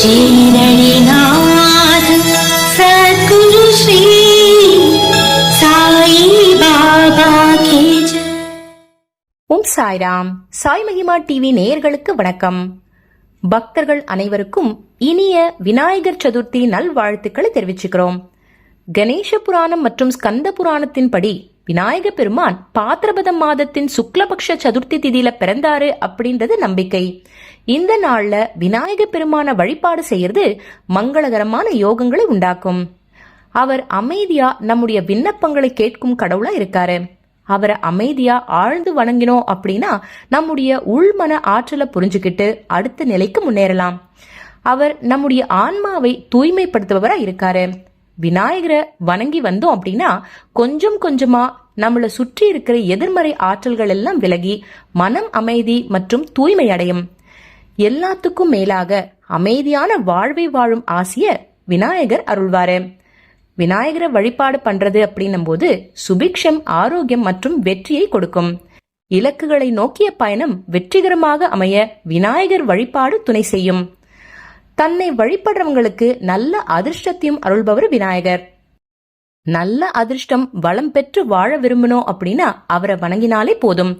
ஷீரடிநாத சத்குரு ஸ்ரீ சாய் பாபா கேஜ ஓம் சாய்ராம் சாய் மகிமா டிவி நேயர்களுக்கு வணக்கம். பக்தர்கள் அனைவருக்கும் இனிய விநாயகர் சதுர்த்தி நல்வாழ்த்துக்களை தெரிவிச்சுக்கிறோம். கணேச புராணம் மற்றும் ஸ்கந்த புராணத்தின்படி விநாயக பெருமான் பாத்திரபதம் மாதத்தின் சுக்லபக்ஷ சதுர்த்தி திதியில பிறந்தாரு அப்படின்றது நம்பிக்கை. இந்த நாள்ல விநாயக பெருமான வழிபாடு செய்யறது மங்களகரமான யோகங்களை உண்டாக்கும். அவர் அமைதியா நம்முடைய விண்ணப்பங்களை கேட்கும் கடவுளா இருக்காரு. அவரை அமைதியா ஆழ்ந்து வணங்கினோம் அப்படின்னா நம்முடைய உள்மன ஆற்றலை புரிஞ்சுக்கிட்டு அடுத்த நிலைக்கு முன்னேறலாம். அவர் நம்முடைய ஆன்மாவை தூய்மைப்படுத்துபவரா இருக்காரு. விநாயகரை வணங்கி வந்தோம் அப்படின்னா கொஞ்சம் கொஞ்சமா நம்மளை சுற்றி இருக்கிற எதிர்மறை ஆற்றல்கள் எல்லாம் விலகி மனம் அமைதி மற்றும் தூய்மை அடையும். எல்லாத்துக்கும் மேலாக அமைதியான வாழ்வை வாழும் ஆசிய விநாயகர் அருள்வாரு. விநாயகரை வழிபாடு பண்றது அப்படின்னும் போது சுபிக்ஷம் ஆரோக்கியம் மற்றும் வெற்றியை கொடுக்கும். இலக்குகளை நோக்கிய பயணம் வெற்றிகரமாக அமைய விநாயகர் வழிபாடு துணை செய்யும். தன்னை வழிபடுறவங்களுக்கு நல்ல அதிர்ஷ்டத்தையும் அருள்பவர் விநாயகர். நல்ல அதிர்ஷ்டம் வளம் பெற்று வாழ விரும்பணும் அப்படின்னா அவரை வணங்கினாலே போதும்.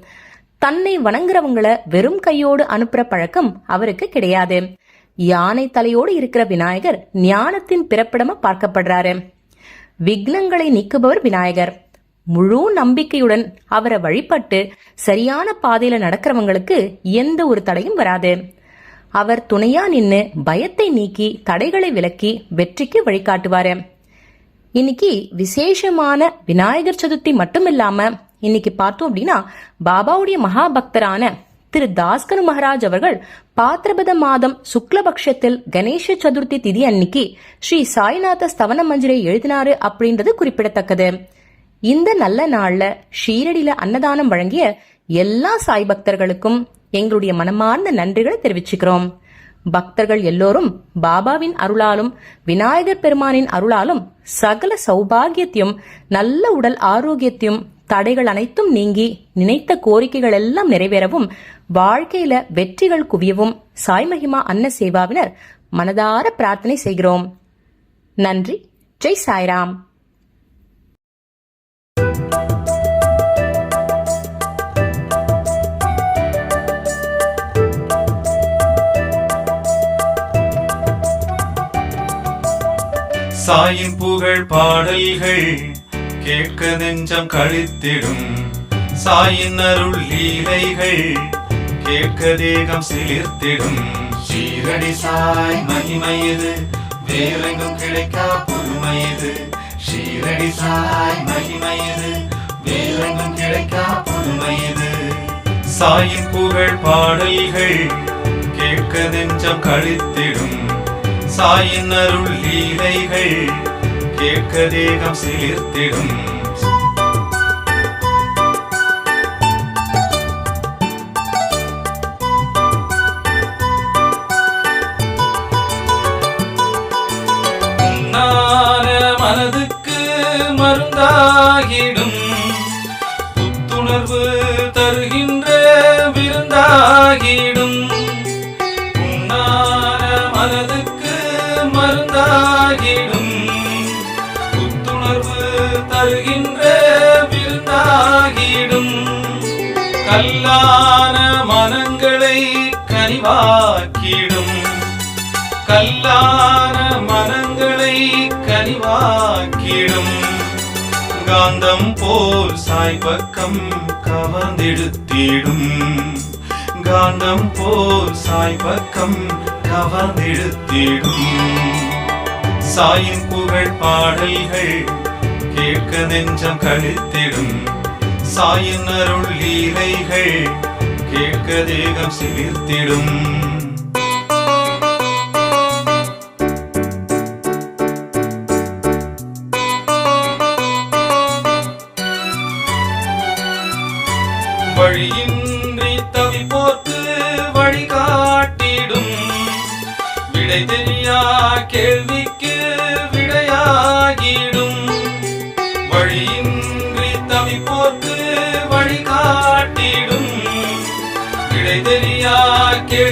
தன்னை வணங்குறவங்கள வெறும் கையோடு அனுப்புற பழக்கம் அவருக்கு கிடையாது. யானை தலையோடு இருக்கிற விநாயகர் ஞானத்தின் பிறப்பிடமா பார்க்கப்படுறாரு. விக்னங்களை நீக்குபவர் விநாயகர். முழு நம்பிக்கையுடன் அவரை வழிபட்டு சரியான பாதையில நடக்கிறவங்களுக்கு எந்த ஒரு தடையும் வராது. அவர் துணையா நின்னு பயத்தை நீக்கி தடைகளை விலக்கி வெற்றிக்கு வழிகாட்டுவாரு. இன்னைக்கு விசேஷமான விநாயகர் சதுர்த்தி மட்டும் இல்லாம இன்னைக்கு பார்த்தோம் அப்படின்னா பாபாவுடைய மகாபக்தரான திரு தாஸ்கர் மகாராஜ் அவர்கள் பாத்திரபத மாதம் சுக்லபக்ஷத்தில் கணேச சதுர்த்தி திதி அன்னைக்கு ஸ்ரீ சாய்நாத ஸ்தவன மஞ்சிரை எழுதினாரு அப்படின்றது குறிப்பிடத்தக்கது. இந்த நல்ல நாள்ல ஷீரடியில அன்னதானம் வழங்கிய எல்லா சாய் பக்தர்களுக்கும் எங்களுடைய மனமார்ந்த நன்றிகளை தெரிவிச்சுக்கிறோம். பக்தர்கள் எல்லோரும் பாபாவின் அருளாலும் விநாயகர் பெருமானின் அருளாலும் சகல சௌபாகியத்தையும் நல்ல உடல் ஆரோக்கியத்தையும் தடைகள் அனைத்தும் நீங்கி நினைத்த கோரிக்கைகள் எல்லாம் நிறைவேறவும் வாழ்க்கையில வெற்றிகள் குவியவும் சாய் மகிமா அன்ன சேவாவினர் மனதார பிரார்த்தனை செய்கிறோம். நன்றி. ஜெய் சாய்ராம். சாயின் புகழ் பாடல்கள் கேட்க நெஞ்சம் கழித்திடும். சாயின் அருள் லீலைகள் கேட்க தேகம் சிலிர்த்திடும். சீரடி சாய் மகிமை இது வேறெங்கும் கிடைக்கா புதுமையது சீரடி சாய் மகிமை இது வேறெங்கும் கிடைக்கா புதுமையது சாயின் புகழ் பாடல்கள் கேட்க நெஞ்சம் கழித்திடும். சாயின் அருள் லீலைகள் கேட்க தேகம் சிலிர்த்திடும். மனதுக்கு மருந்தாகிடும். புத்துணர்வு கனிவாக்கிடும். கல்லான மனங்களை கனிவாக்கிடும். காந்தம் போல் சாய்பக்கம் கவர்ந்தெடுத்திடும். காந்தம் போல் சாய்பக்கம் கவர்ந்தெடுத்திடும். சாயின் புகழ் பாடல்கள் கேட்க நெஞ்சம் கழித்திடும். சாயின் அருள் லீலைகள் கேட்க தேகம்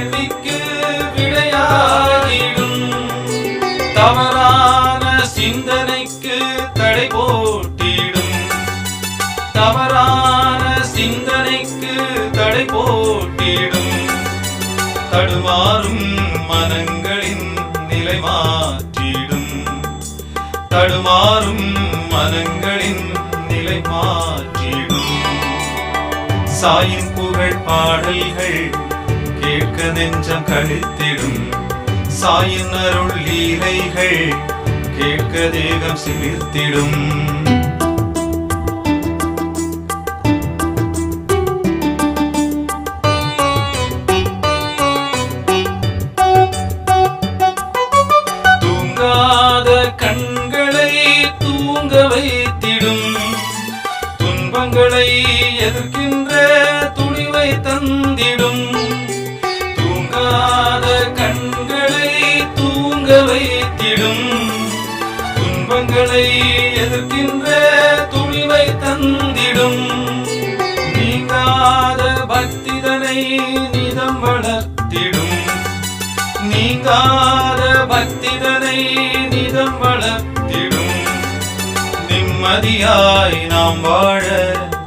கேள்விக்கு விடையாகிடும். தவறான சிந்தனைக்கு தடை போட்டிடும். தவறான சிந்தனைக்கு தடை போட்டிடும். தடுமாறும் மனங்களின் நிலை மாற்றிடும். தடுமாறும் மனங்களின் நிலை மாற்றிடும். சாயின் புகழ் பாடல்கள் கேட்க நெஞ்சம் கழித்திடும் சாயின் அருள் லீலைகள் கேட்க தேகம் சிலிர்த்திடும். வைத்திடும் துன்பங்களை எதிர்க்கின்ற துணிவை தந்திடும். நீங்காத பக்திதனை நிதம் வளர்த்திடும். நீங்காத பக்திதனை நிதம் வளர்த்திடும். நிம்மதியாய் நாம் வாழ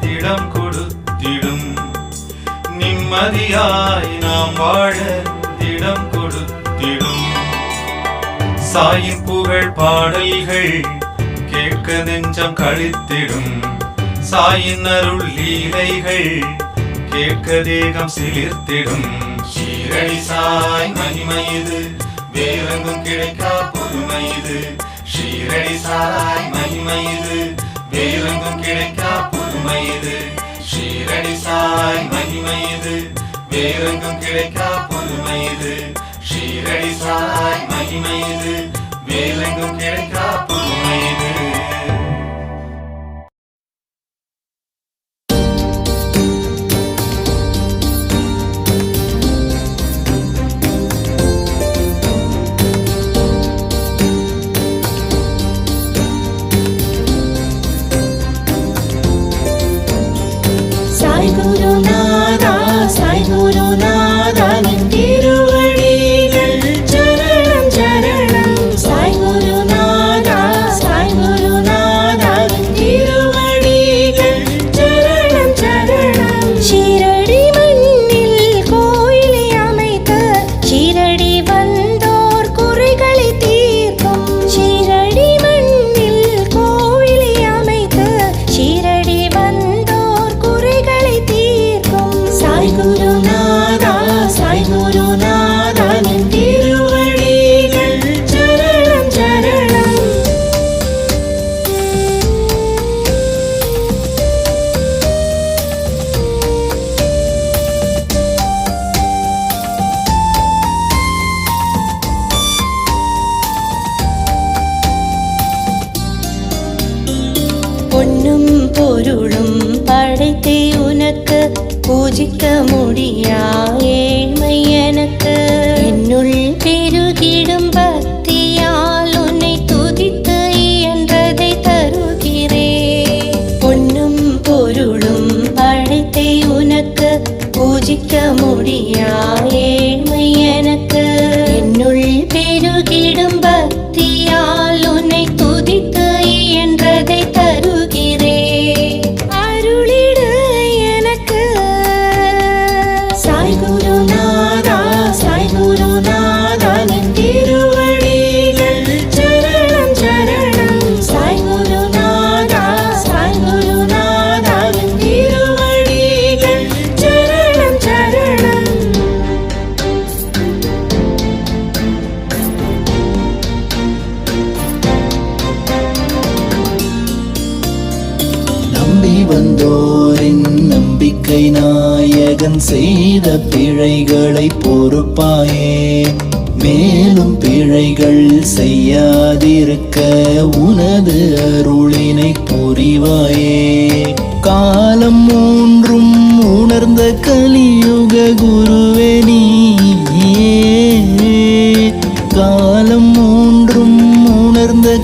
திடம் கொடுத்திடும். நிம்மதியாய் நாம் வாழ திடம் கொடுத்திடும். சாயின் புகழ் பாடல்கள் கேட்க நெஞ்சம் கழித்திடும். சாயின் அருள் லீலைகள் கேட்க தேகம் சிலிர்த்திடும். ஷீரடி சாய் மகிமை இது வேறெங்கும் கிடைக்கா புதுமை இது. ஷீரடி சாய் மகிமை இது வேறெங்கும் கிடைக்கா புதுமை இது. ஷீரடி சாய் மகிமை இது வேறெங்கும் கிடைக்கா புதுமை இது. ஷீரடி மகிமையது. மகிமை கிடைக்கா புதுமை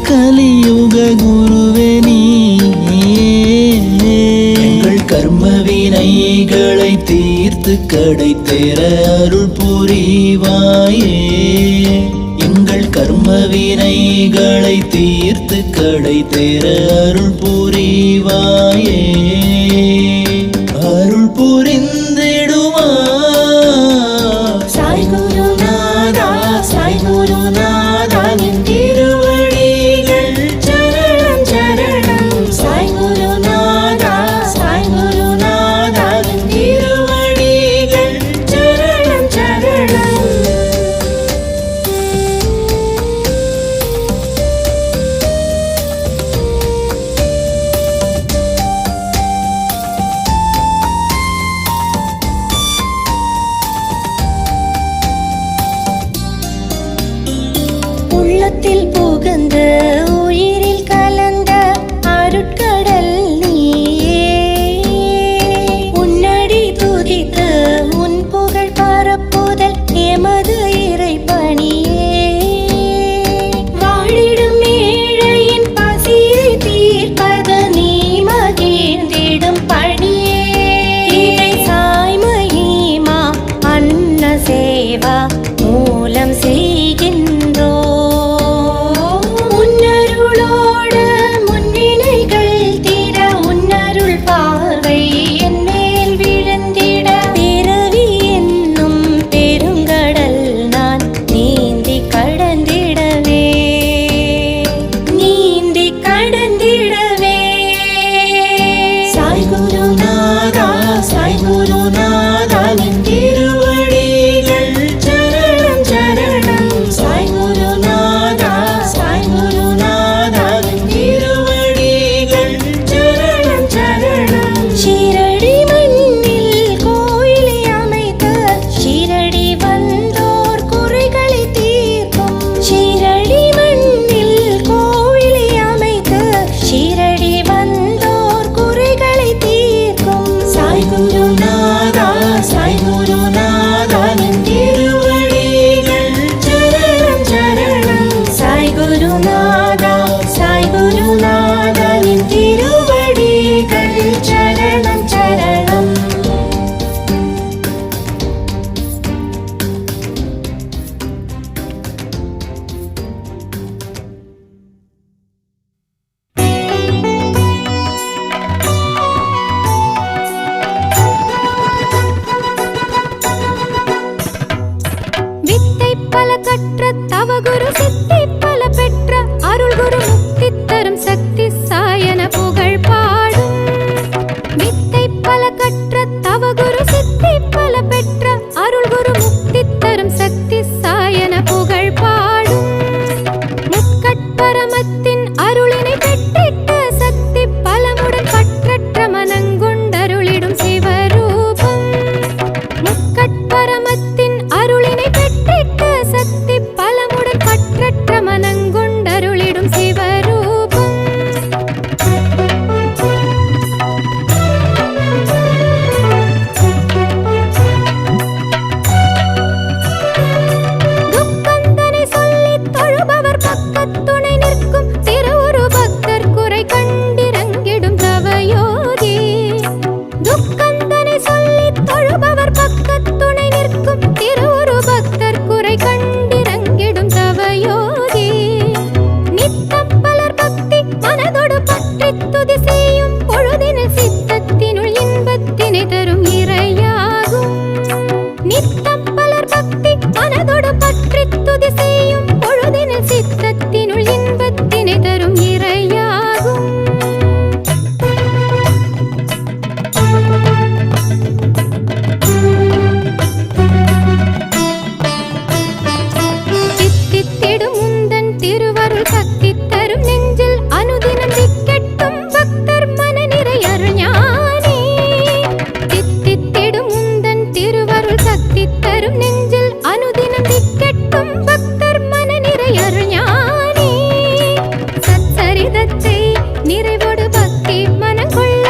கலியுக குருவே நீயே. எங்கள் கர்ம வினைகளை தீர்த்து கடை தேர அருள் புரிவாயே. எங்கள் கர்ம வினைகளை தீர்த்து கடை தேர அருள் புரிவாயே. గురు సిద్ధ.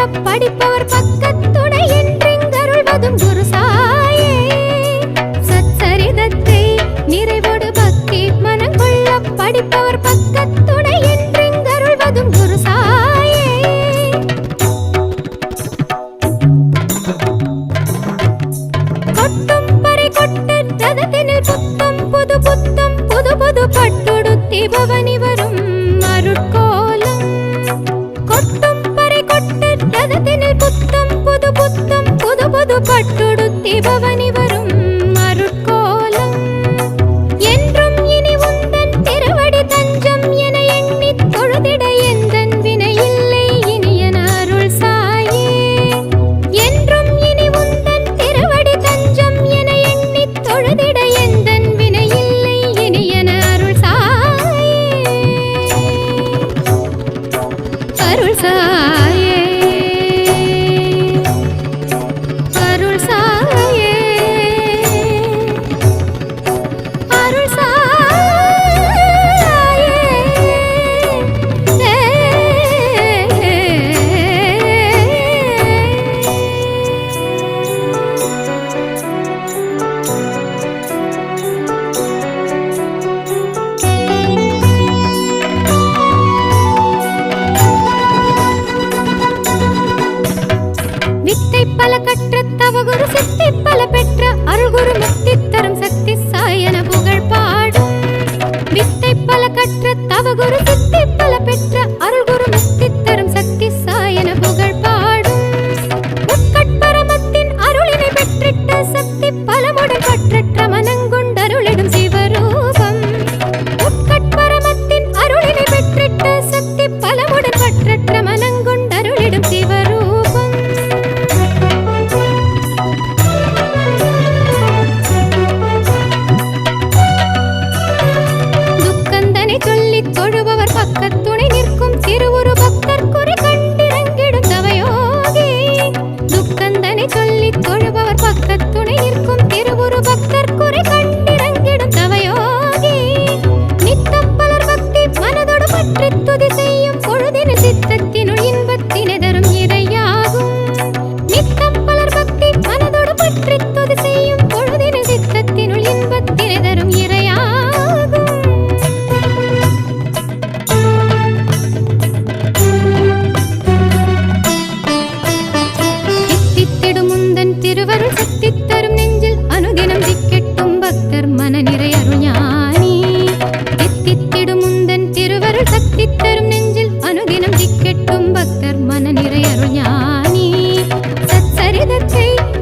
படிப்பவர் பக்கத்து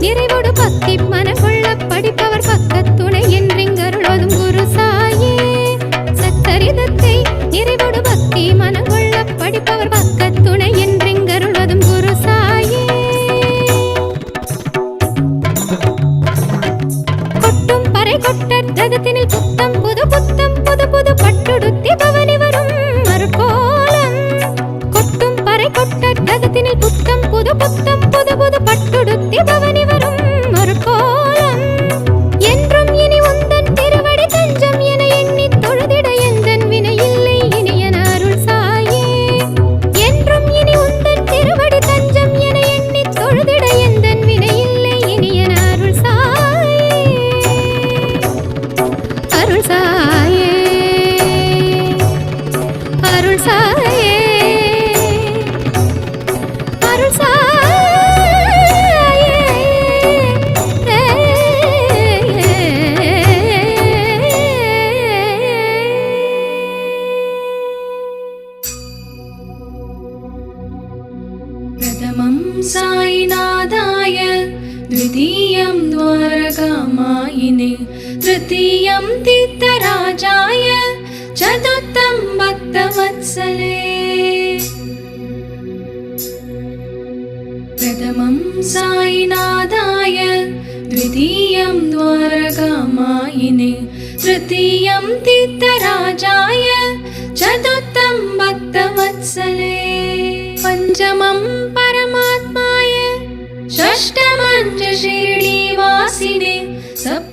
நிறைவோடு பக்தி மனக்குள்ள படிப்பவர் பக்கத்து सायिनादाय द्वितीयं द्वारकामायिने तृतीयं तीर्थराजाय चतुर्थं भक्तवत्सले। प्रथमं सायिनादाय द्वितीयं द्वारकामायिने तृतीयं तीर्थराजाय चतुर्थं भक्तवत्सले। पञ्चमं परमात्मा षष्टमञ्चश्रेणीवासिने सप्त